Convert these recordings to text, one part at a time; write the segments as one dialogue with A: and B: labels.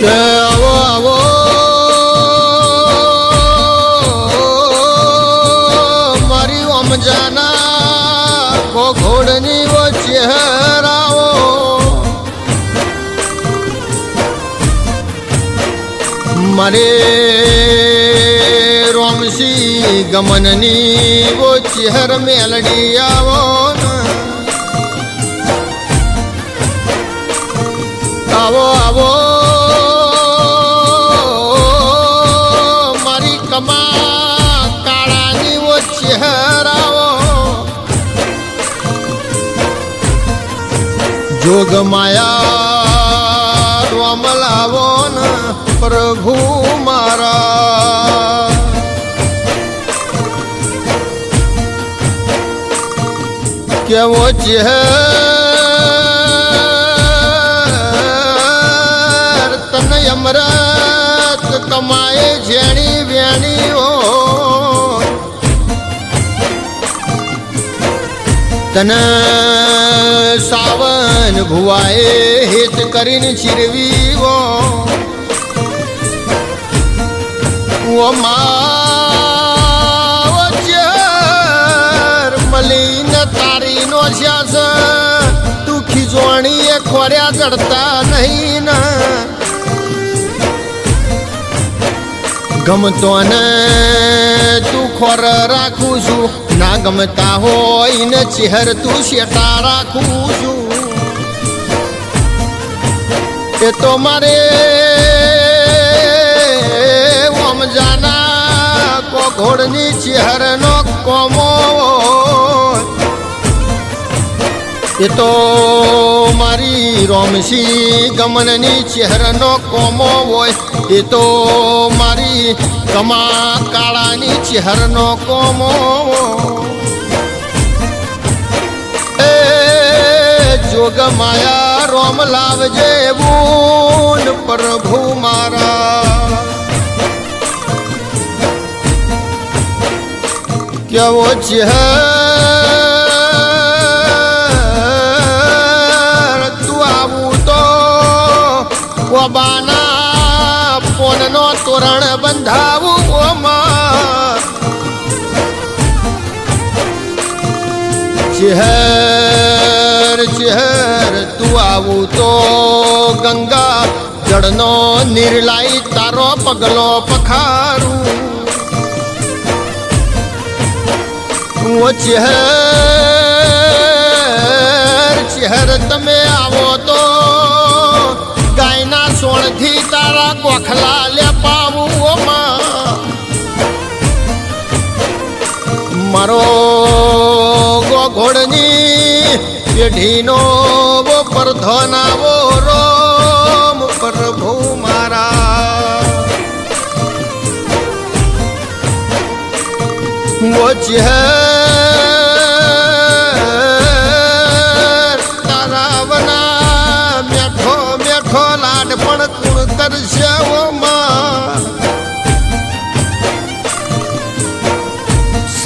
A: કે આવો આવો મારી ઓમજાના ઘોઘોડની વચ્ચે હરાવો મારે રોમસી ગમનની વો ચહેર મેલડી આવો. આવો આવો. જોગ માયા રોમ લાવો ને પ્રભુ મારા. કેવો ચહેર તને સાવન ભુવાએ હિત કરીને ચીરવી ઓ મલીન તારી નો શ્યાસ તું ખીજોણી એ ખોર્યા ચડતા નહીં ને ગમતો ને તું ખોર રાખું છું. ગમતા હોય ને ચહેર તું શેટા રાખું છું. એ તો મારે ઓમજાના કોઘોડની ચહેરનો કોમો એ તો મારી રોમસી ગમનની ચહેરનો કોમો હોય, એ તો મારી કમા કાળાની ચહેરનો કોમો એ જોગ માયા રોમ લાવજે બૂન પ્રભુ મારા. કેવો ચહેર કોબાના પોનનો તોરણ બંધાવું ઓમાં ચહેર ચહેર, તું આવું તો ગંગા જળનો નિર્લાઈ તારો પગલો પખારું. તું ચહેર ચહેર, તમે તારા પાવું મારો ગોઘોડની પેઢીનો પરધનાવો રોમ પ્રભુ મારા. વો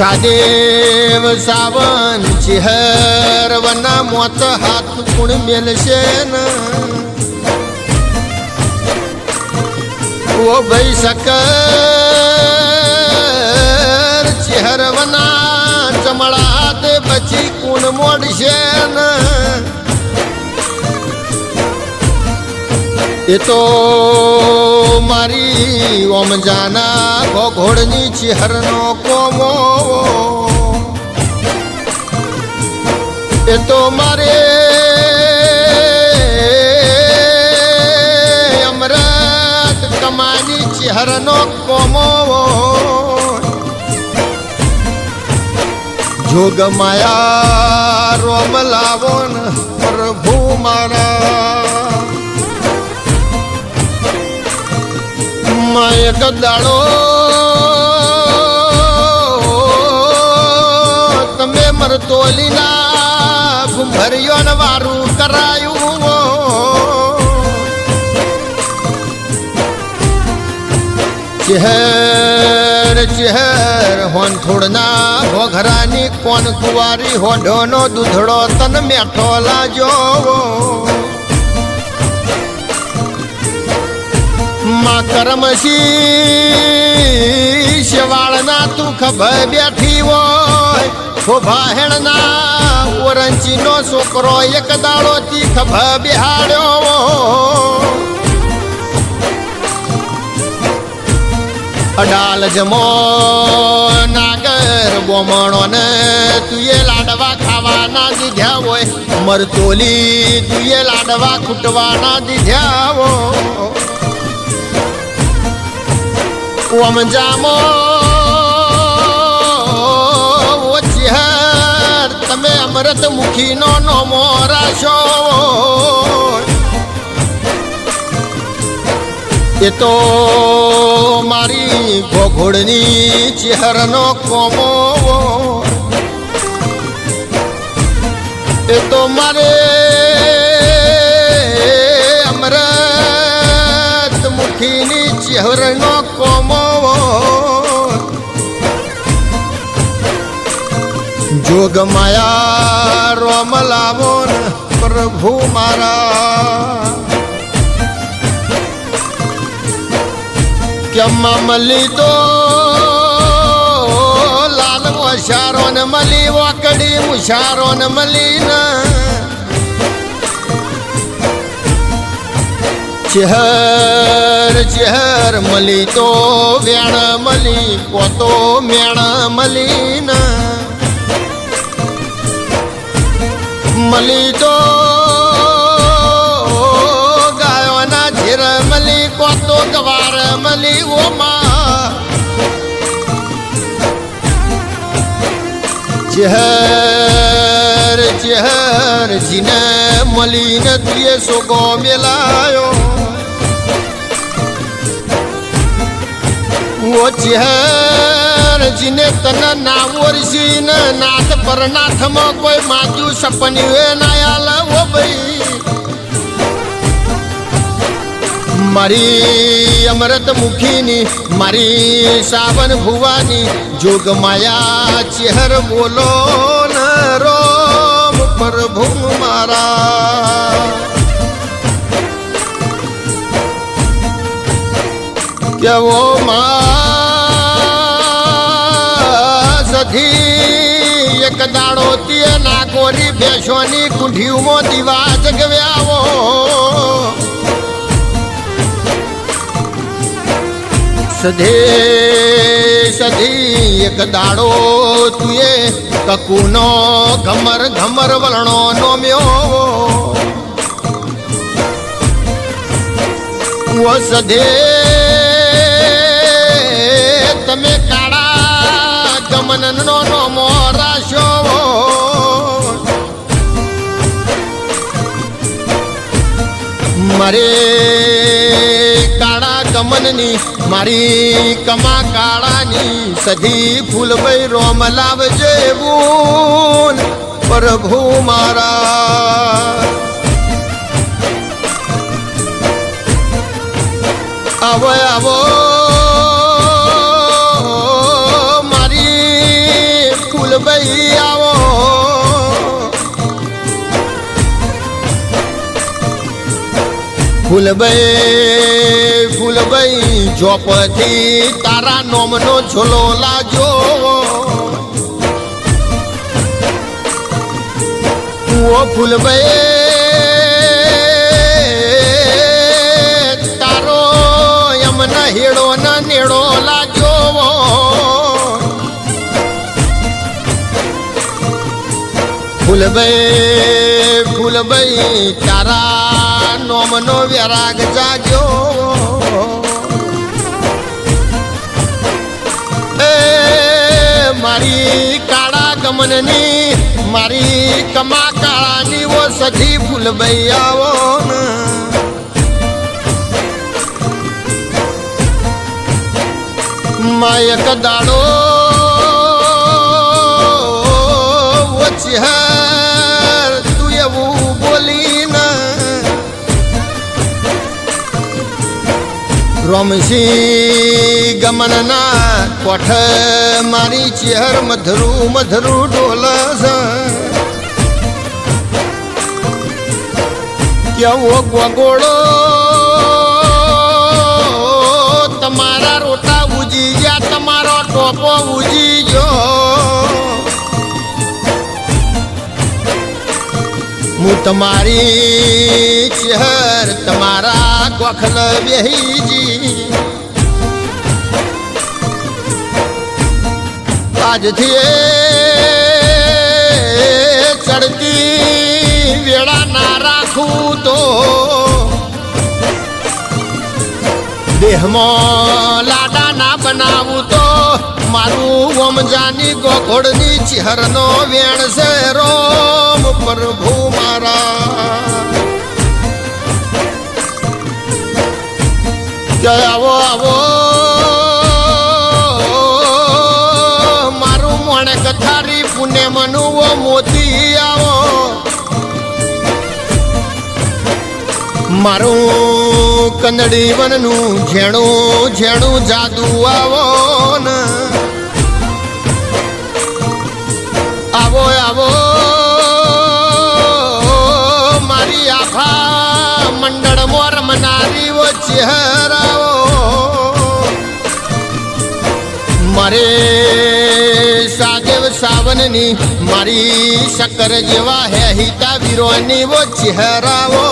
A: સાદેવ સાવન ચિહરવના વના મોત, હાથ, કુણ મેલશે ઓ ભાઈ સકર ચિહરવના વના ચમડા તે પછી કુણ મોડશે એ તો મારી ઓમ જાના ઘોઘોડની ચિહરનો કોમો એ તો મારે અમરત કમાની ચહેરનો કોમો જોગ માયા રોમ લાવો પ્રભુ મારા. માય ગદાડો તમે મરતોલીના ભર્યો ને વારું કરાયું ચહેર ચહેર, હોન થોડના ઘોઘરાની કોન કુવારી હોઢોનો દૂધડો તન મેઠો લાજો માં કરમસી શેવાળના તું ખબર બેઠી હોય. ખોભા હેણના ઓરંચીનો છોકરો એક દાડોથી ખભ બિહાડ્યો અડાલ જમો નાગર બોમણો ને તુએ લાડવા ખાવાના દીધ્યા હોય. મરતોલી તુએ લાડવા ખૂટવાના દીધ્યા હો ઓમ જામો અમૃત મુખીનો નોમો રાશો. એ તો મારી ગોઘોડની ચહેરનો કોમો. એ તો મારે જોગ માયા રોમ લાવો પ્રભુ મારા. કેમ મળી તો? લાલ મુશારો ને મળી વાકડી મુશારો ને મળી ના ચહેર ચહેર મળી તો, વેણ મળી પોતો મેણ મળી ના મળી તો ગાયોના ઝીર મલી કોતો ગવાર મલી ઓમાં ચહેર ચહેર જીને મળીને તુએ સોગો મેલાયો. ઓ ચહેર, જીને તને ના ઓરસી ને નાથ પર નાથમાં કોઈ માગ્યું સપની એ ના આલે ઓ ભાઈ. મારી અમૃત મુખીની, મારી સાવન ભુવાની જોગ માયા ચહેર બોલો ન રોમ પ્રભુ મારા. કેવો માં સધી એક દાડો તીએ નાગોરી બેસોની કુંઢીઓમાં દીવા જગવ્યાવો. સધે સધી એક દાડો તુએ કકુનો ઘમર ઘમર વલણો નોમ્યો. સધે કાળા નો નોમો રાશો. મારે કાળા કમનની, મારી કમા કાળાની સધી ફૂલભાઈ રોમ લાવજે બોલ પ્રભુ મારા. આવો આવો. ફૂલભાઈ આવો. ફૂલભાઈ ફૂલભાઈ ચોપથી તારા નોમનો છોલો લાગ્યો. ઓ ફૂલભાઈ ફૂલભાઈ તારા નોમનો વ્યરાગ જાગ્યો. એ મારી કાળા ગમનની, મારી કમા કાળાની ઓ સખી ફૂલભાઈ આવો માયક દાડો રોમસી ગમનના કોઠ મારી ચેહર મધરું મધરું ડોલસ કેવો ગોગોળો તમારી ચહેર તમારા ગોખલ બેહીજી. આજથી ચડતી વેળા ના રાખું તો. દેહમાં લાડા ના બનાવું તો. મારું ઓમજાની ગોખોડની ચહેરનો વેણ રોમ પ્રભુ મારા. જય આવો આવો. મારું મોણે કથારી પુને મનુવો મોતી આવો. મારું કંદડી વનનું ઝેણું ઝેણું જાદુ આવો ને. આવો આવો. ચહેરાઓ મારે સાદેવ સાવનની મારી શક્કર જેવા હે હિતા વીરોની વો ચહેરાઓ